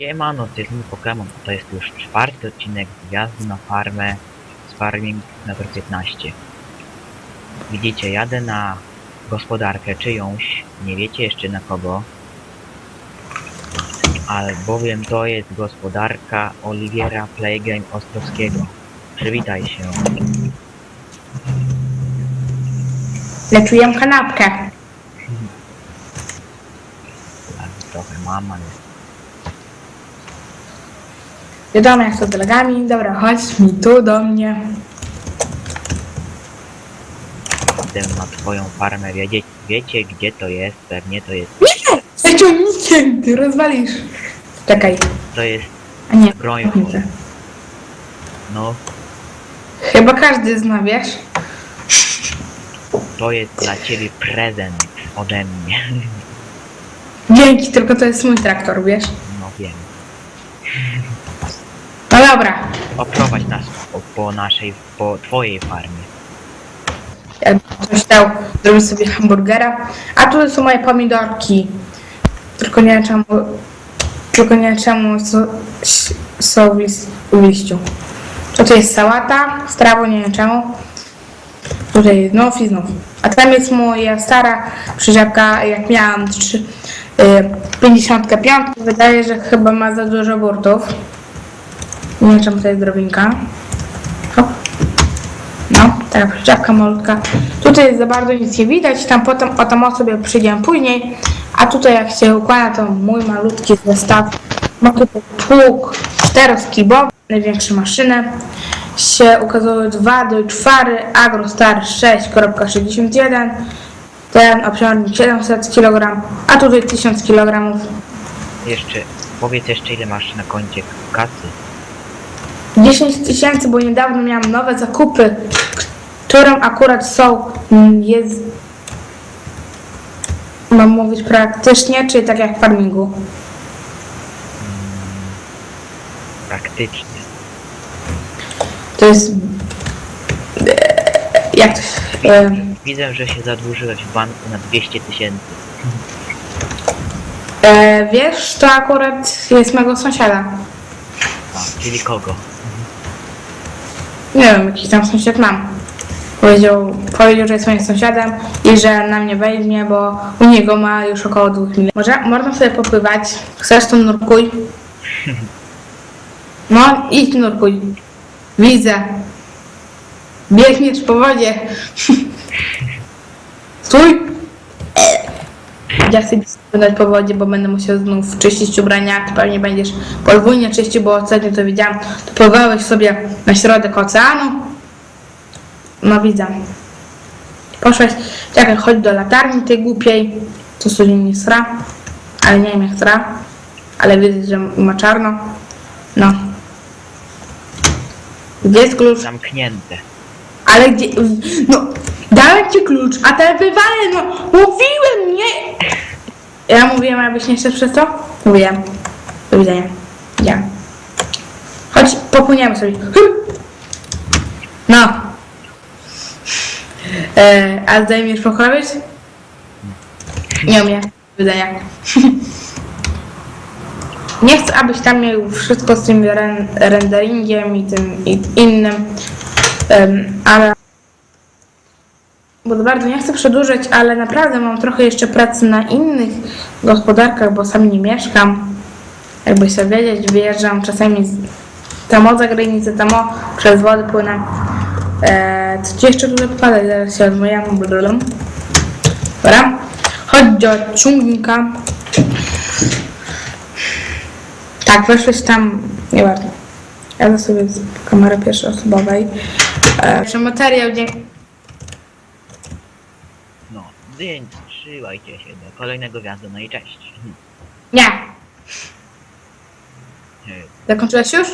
Siemano, to jest mój Pokémon. To jest już czwarty odcinek wjazdu na farmę z Farming Nator 15. Widzicie, jadę na gospodarkę czyjąś, nie wiecie jeszcze na kogo. Albowiem to jest gospodarka Oliwiera Playgame Ostrowskiego. Przywitaj się. Leczuję kanapkę. Tak, trochę mama jest. Wiadomo jak to z delegami. Dobra, chodź mi tu do mnie. Idę na twoją farmę. Wiecie, wiecie gdzie to jest? Pewnie to jest. Nie! Z ciągnikiem ty rozwalisz. Czekaj. To jest A nie. broń. No, Chyba każdy zna, wiesz? to jest dla ciebie prezent ode mnie. Dzięki, tylko to jest mój traktor, wiesz? No wiem. No dobra. Oprowadź nas po, po naszej, po twojej farmie. Jakby ktoś chciał zrobić sobie hamburgera. A tu są moje pomidorki. Tylko nie wiem czemu. Tylko nie wiem czemu są, są w, lis, w liściu. Tutaj jest sałata z trawą, nie wiem czemu. Tutaj znów i znów. A tam jest moja stara przyczepka, jak miałam trzy, y, 55. Wydaje, że chyba ma za dużo burtów. Nie wiem czemu to jest drobinka. Hop. No, taka przyczepka malutka. Tutaj za bardzo nic nie widać, tam potem o tam sobie przyjdziemy później. A tutaj jak się układa, to mój malutki zestaw. Ma tutaj tłuk czteroskibowy, największe maszyny. Się ukazują dwa czwary, Agrostar 6.61. Ten obciążnik 700 kg, a tutaj 1000 kg. Jeszcze, powiedz jeszcze ile masz na koncie kasy. 10 tysięcy, bo niedawno miałam nowe zakupy, którym akurat są, mm, jest, mam mówić praktycznie, czy tak jak w farmingu? Praktycznie. To jest, jak to się, e, Widzę, że się zadłużyłeś w banku na 200 tysięcy. e, wiesz, to akurat jest mego sąsiada. A, czyli kogo? Nie wiem, jaki tam sąsiad mam. Powiedział, powiedział, że jest moim sąsiadem i że na mnie weźmie, bo u niego ma już około 2 milionów. Może można sobie popływać. Chcesz to nurkuj? No, idź nurkuj. Widzę. Biegniesz po wodzie. Stój! Ja chcę spłynąć po wodzie, bo będę musiał znów czyścić ubrania. Ty pewnie będziesz podwójnie czyścił, bo ostatnio to widziałam. To pływałeś sobie na środek oceanu. No widzę. Poszłeś, czekaj, chodź do latarni tej głupiej. To sobie nie sra, ale nie wiem jak sra. Ale widzę, że ma czarno. No. Gdzie jest klucz? Zamknięte. Ale gdzie... No, dałem ci klucz, a ten wywalę, no! Ja mówiłem, abyś nie szedł przez to? Mówiłem. Do widzenia. Ja. Chodź, popłyniemy sobie. No. E, a zdejmiesz pokrowić? Nie umiem. Do widzenia. Nie chcę, abyś tam miał wszystko z tym ren renderingiem i tym i innym, em, ale bo bardzo nie chcę przedłużać, ale naprawdę mam trochę jeszcze pracy na innych gospodarkach, bo sam nie mieszkam. Jakby się wiedzieć, wyjeżdżam czasami z tamo za granicę, tamo przez wodę płynę. Eee, co ci jeszcze tutaj popadać? Zaraz się. Blablabla. Dobra. Chodź do ciągnika. Tak, weszłeś tam, nieważne. Ja sobie z kamery pierwszoosobowej. E, że materiał, No, więc trzymajcie się do kolejnego wjazdu, no i cześć. Nie, Hej. zakończyłeś już?